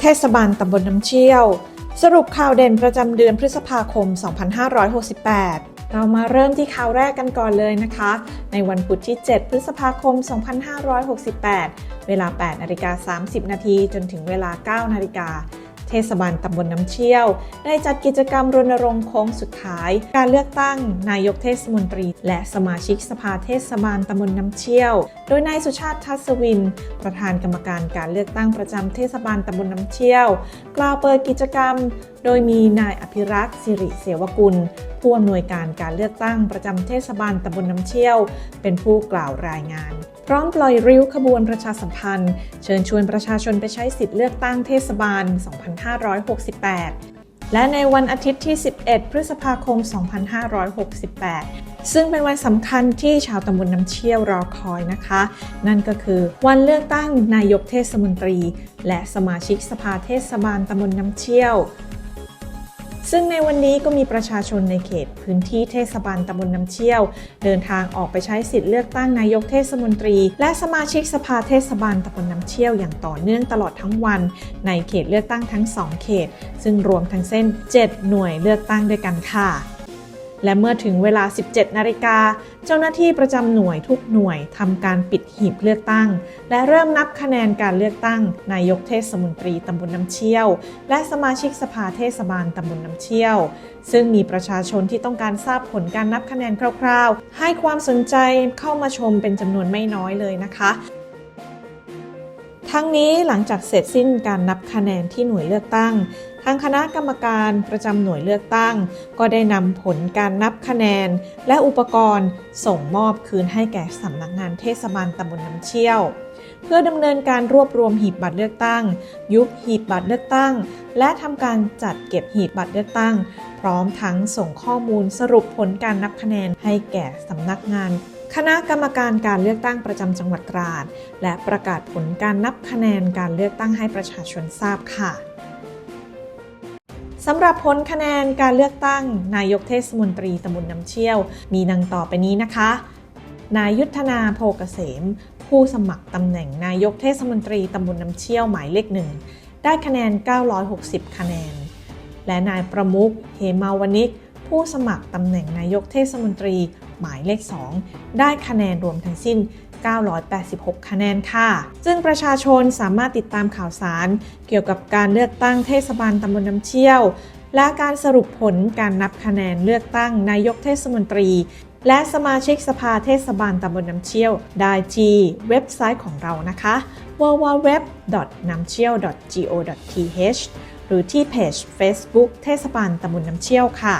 เทศบาลตำบลน้ำเชี่ยว สรุปข่าวเด่นประจำเดือนพฤษภาคม 2568เรามาเริ่มที่ข่าวแรกกันก่อนเลยนะคะ ในวันพุธที่ 7 พฤษภาคม 2568 เวลา 8นาฬิกา30 นาทีจนถึงเวลา 9นาฬิกา เทศบาลตำบลน้ำเชี่ยว ได้จัดกิจกรรมรณรงค์โค้งสุดท้าย การเลือกตั้ง นายกเทศมนตรี และสมาชิกสภาเทศบาลตำบลน้ำเชี่ยว โดยนายสุชาติทัศวิน ประธานกรรมการการเลือกตั้งประจำเทศบาลตำบลน้ำเชี่ยว กล่าวเปิดกิจกรรม โดยมีนายอภิรักษ์สิริเสวกุลผู้อำนวยการการเลือกตั้งประจำเทศบาลตำบลน้ำเชี่ยว เป็นผู้กล่าวรายงาน พร้อมปล่อยริ้วขบวนประชาสัมพันธ์ เชิญชวนประชาชนไปใช้สิทธิเลือกตั้งเทศบาล 2568 และในวันอาทิตย์ที่ 11 พฤษภาคม 2568 ซึ่งเป็นวันสำคัญที่ชาวตำบลน้ำเชี่ยวรอคอยนะคะ นั่นก็คือวันเลือกตั้งนายกเทศมนตรี และสมาชิกสภาเทศบาลตำบลน้ำเชี่ยว ซึ่งในวันนี้ก็มีประชาชนในเขตพื้นที่เทศบาลตำบลน้ำเชี่ยว เดินทางออกไปใช้สิทธิ์เลือกตั้งนายกเทศมนตรี และสมาชิกสภาเทศบาลตำบลน้ำเชี่ยวอย่างต่อเนื่องตลอดทั้งวัน ในเขตเลือกตั้งทั้ง 2 เขต ซึ่งรวมทั้งเส้น 7 หน่วยเลือกตั้งด้วยกันค่ะ และเมื่อถึงเวลา 17 นาฬิกา เจ้าหน้าที่ประจำหน่วยทุกหน่วยทำการปิดหีบเลือกตั้ง และเริ่มนับคะแนนการเลือกตั้ง นายกเทศมนตรีตำบลน้ำเชี่ยว และสมาชิกสภาเทศบาลตำบลน้ำเชี่ยว ซึ่งมีประชาชนที่ต้องการทราบผลการนับคะแนนคร่าวๆ ให้ความสนใจเข้ามาชมเป็นจำนวนไม่น้อยเลยนะคะทั้งนี้หลังจากเสร็จสิ้นการนับคะแนนที่หน่วยเลือกตั้ง ทางคณะกรรมการประจำหน่วยเลือกตั้ง ก็ได้นำผลการนับคะแนน และอุปกรณ์ส่งมอบคืนให้แก่สำนักงานเทศบาลตำบลน้ำเชี่ยว เพื่อดำเนินการรวบรวมหีบบัตรเลือกตั้ง ยุบหีบบัตรเลือกตั้ง และทำการจัดเก็บหีบบัตรเลือกตั้ง พร้อมทั้งส่งข้อมูลสรุปผลการนับคะแนนให้แก่สำนักงานคณะกรรมการการเลือกตั้งประจำจังหวัดตราด และประกาศผลการนับคะแนนการเลือกตั้งให้ประชาชนทราบค่ะ สำหรับผลคะแนนการเลือกตั้ง นายกเทศมนตรีตำบลน้ำเชี่ยว มีดังต่อไปนี้นะคะ นายยุทธนาโพกเกษม ผู้สมัครตำแหน่งนายกเทศมนตรีตำบลน้ำเชี่ยวหมายเลขหนึ่งได้คะแนน 960 คะแนน และนายประมุขเหมาวนิก ผู้สมัครตำแหน่งนายกเทศมนตรีหมายเลข 2 ได้คะแนนรวมทั้งสิ้น 986 คะแนนค่ะ ซึ่งประชาชนสามารถติดตามข่าวสาร เกี่ยวกับการเลือกตั้งเทศบาลตำบลน้ำเชี่ยว และการสรุปผลการนับคะแนนเลือกตั้งนายกเทศมนตรี และสมาชิกสภาเทศบาลตำบลน้ำเชี่ยว ได้ที่เว็บไซต์ของเรานะคะ www.namchieo.go.th หรือที่เพจ Facebook เทศบาลตำบลน้ำเชี่ยวค่ะ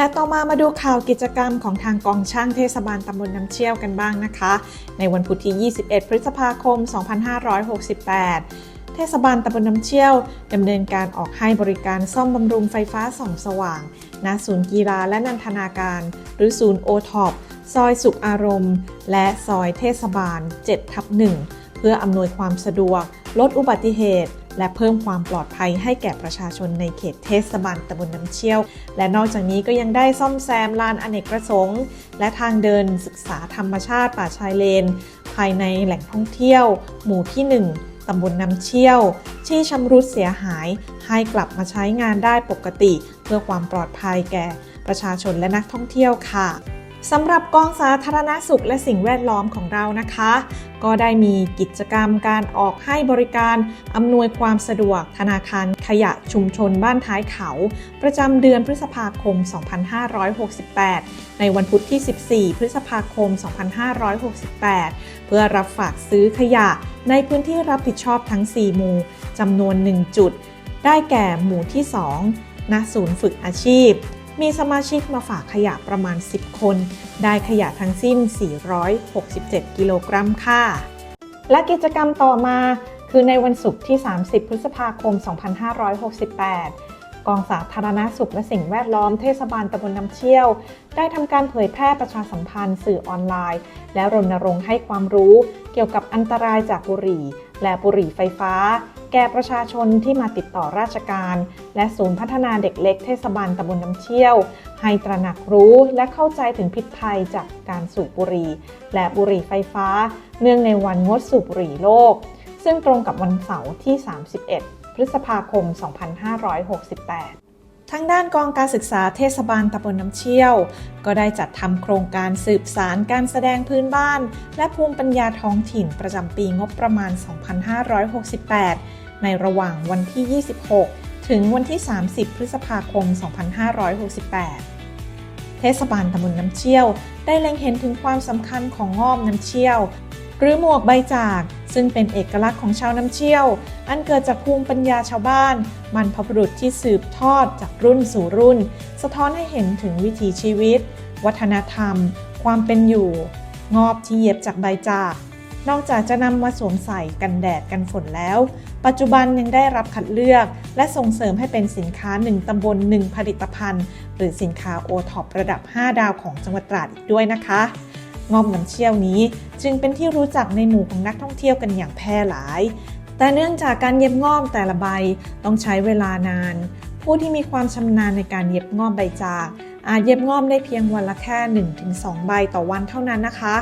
และต่อมามาดูข่าวกิจกรรมของทางกองช่างเทศบาลตำบลน้ำเชี่ยวกันบ้างนะคะ ในวันพุธที่ 21 พฤษภาคม 2568 เทศบาลตำบลน้ำเชี่ยวดำเนินการออกให้บริการซ่อมบำรุงไฟฟ้าส่องสว่าง ณ ศูนย์กีฬาและนันทนาการ หรือศูนย์โอท็อปซอยสุขอารมณ์ และซอยเทศบาล7ทับ1เพื่ออำนวยความสะดวก ลดอุบัติเหตุ และเพิ่มความปลอดภัยให้แก่ประชาชนในเขตเทศบาลตำบลน้ำเชี่ยว และนอกจากนี้ก็ยังได้ซ่อมแซมลานอเนกประสงค์ และทางเดินศึกษาธรรมชาติป่าชายเลน ภายในแหล่งท่องเที่ยว หมู่ที่ 1ตำบลน้ำเชี่ยว ที่ชำรุดเสียหาย ให้กลับมาใช้งานได้ปกติ เพื่อความปลอดภัยแก่ประชาชนและนักท่องเที่ยวค่ะ สำหรับกองสาธารณสุขและสิ่งแวดล้อมของเรานะคะ ก็ได้มีกิจกรรมการออกให้บริการอำนวยความสะดวกธนาคารขยะชุมชนบ้านท้ายเขา ประจำเดือนพฤษภาคม 2568 ในวันพุธที่ 14 พฤษภาคม 2568 เพื่อรับฝากซื้อขยะในพื้นที่รับผิดชอบทั้ง 4 หมู่จำนวน 1 จุด ได้แก่หมู่ที่ 2ณศูนย์ฝึกอาชีพ มีสมาชิกมาฝากขยะประมาณ 10 คน ได้ขยะทั้งสิ้น 467 กิโลกรัมค่ะ และกิจกรรมต่อมา คือในวันศุกร์ที่ 30 พฤษภาคม 2568กองสาธารณาสุขและสิ่งแวดล้อมเทศบาลตำบลน้ำเชี่ยว ได้ทำการเผยแพร่ประชาสัมพันธ์สื่อออนไลน์ และรณรงค์ให้ความรู้เกี่ยวกับอันตรายจากบุหรี่ และบุหรี่ไฟฟ้า แก่ประชาชนที่มาติดต่อราชการ และศูนย์พัฒนาเด็กเล็กเทศบาลตำบลน้ำเชี่ยว ให้ตระหนักรู้และเข้าใจถึงพิษภัยจากการสูบบุหรี่และบุหรี่ไฟฟ้า เนื่องในวันงดสูบบุหรี่โลก ซึ่งตรงกับวันเสาร์ที่ 31 พฤษภาคม 2568 ทางด้านกองการศึกษาเทศบาลตำบลน้ำเชี่ยว ก็ได้จัดทำโครงการสืบสารการแสดงพื้นบ้าน และภูมิปัญญาท้องถิ่นประจำปีงบประมาณ 2568 ในระหว่างวันที่ 26 ถึงวันที่ 30 พฤษภาคม 2568 เทศบาลตำบลน้ำเชี่ยว ได้เล็งเห็นถึงความสำคัญของงอบน้ำเชี่ยว หรือหมวกใบจาก ซึ่งเป็นเอกลักษณ์ของชาวน้ำเชี่ยว อันเกิดจากภูมิปัญญาชาวบ้าน มันพบุรุษที่สืบทอดจากรุ่นสู่รุ่น สะท้อนให้เห็นถึงวิถีชีวิต วัฒนธรรม ความเป็นอยู่ งอบที่เย็บจากใบจาก นอกจากจะนำมาสวมใส่กันแดดกันฝนแล้ว ปัจจุบันยังได้รับคัดเลือก และส่งเสริมให้เป็นสินค้า 1ตำบล 1 ผลิตภัณฑ์ หรือสินค้าโอท็อประดับ 5 ดาวของจังหวัดตราดอีกด้วยนะคะ งอมน้ำเชี่ยวนี้ จึงเป็นที่รู้จักในหมู่ของนักท่องเที่ยวกันอย่างแพร่หลาย แต่เนื่องจากการเย็บงอมแต่ละใบต้องใช้เวลานาน ผู้ที่มีความชำนาญในการเย็บงอมใบจากอาจเย็บงอมได้เพียงวันละแค่ 1-2 ใบต่อวันเท่านั้นนะคะ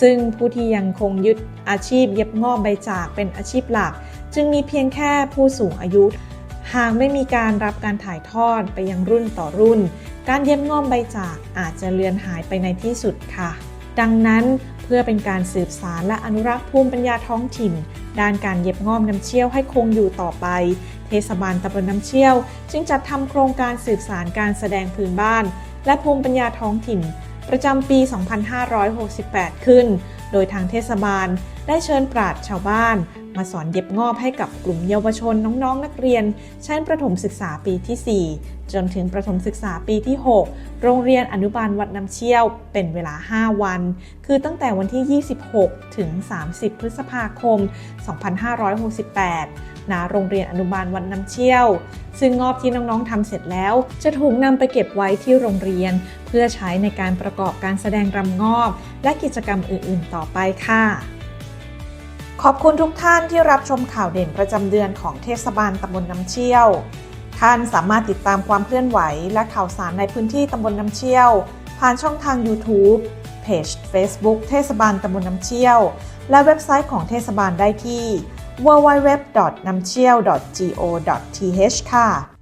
ซึ่งผู้ที่ยังคงยึดอาชีพเย็บงอมใบจากเป็นอาชีพหลัก จึงมีเพียงแค่ผู้สูงอายุ หากไม่มีการรับการถ่ายทอดไปยังรุ่นต่อรุ่น การเย็บงอมใบจากอาจจะเลือนหายไปในที่สุดค่ะ ดังนั้นเพื่อเป็นการสืบสารและอนุรักษ์ภูมิปัญญาท้องถิ่น ด้านการเย็บง่อมน้ำเชี่ยวให้คงอยู่ต่อไป เทศบาลตำบลน้ำเชี่ยว จึงจัดทำโครงการสืบสารการแสดงพื้นบ้าน และภูมิปัญญาท้องถิ่น ประจำปี 2568 ขึ้น โดยทางเทศบาลได้เชิญปราชญ์ชาวบ้าน มาสอนเย็บงอบให้กับกลุ่มเยาวชนน้องๆนักเรียน ชั้นประถมศึกษาปีที่ 4 จนถึงประถมศึกษาปีที่ 6 โรงเรียนอนุบาลวัดน้ำเชี่ยว เป็นเวลา 5 วัน คือตั้งแต่วันที่ 26 ถึง 30 พฤษภาคม 2568ณโรงเรียนอนุบาลวัดน้ำเชี่ยว ซึ่งงอบที่น้องๆทำเสร็จแล้ว จะถูกนำไปเก็บไว้ที่โรงเรียน เพื่อใช้ในการประกอบการแสดงรำงอบ และกิจกรรมอื่นๆ ต่อไปค่ะ ขอบคุณทุกท่านที่รับชมข่าวเด่นประจำเดือนของเทศบาลตำบลน้ำเชี่ยว ท่านสามารถติดตามความเคลื่อนไหวและข่าวสารในพื้นที่ตำบลน้ำเชี่ยว ผ่านช่องทาง YouTube เพจ Facebook เทศบาลตำบลน้ำเชี่ยว และเว็บไซต์ของเทศบาลได้ที่ www.namchiel.go.th ค่ะ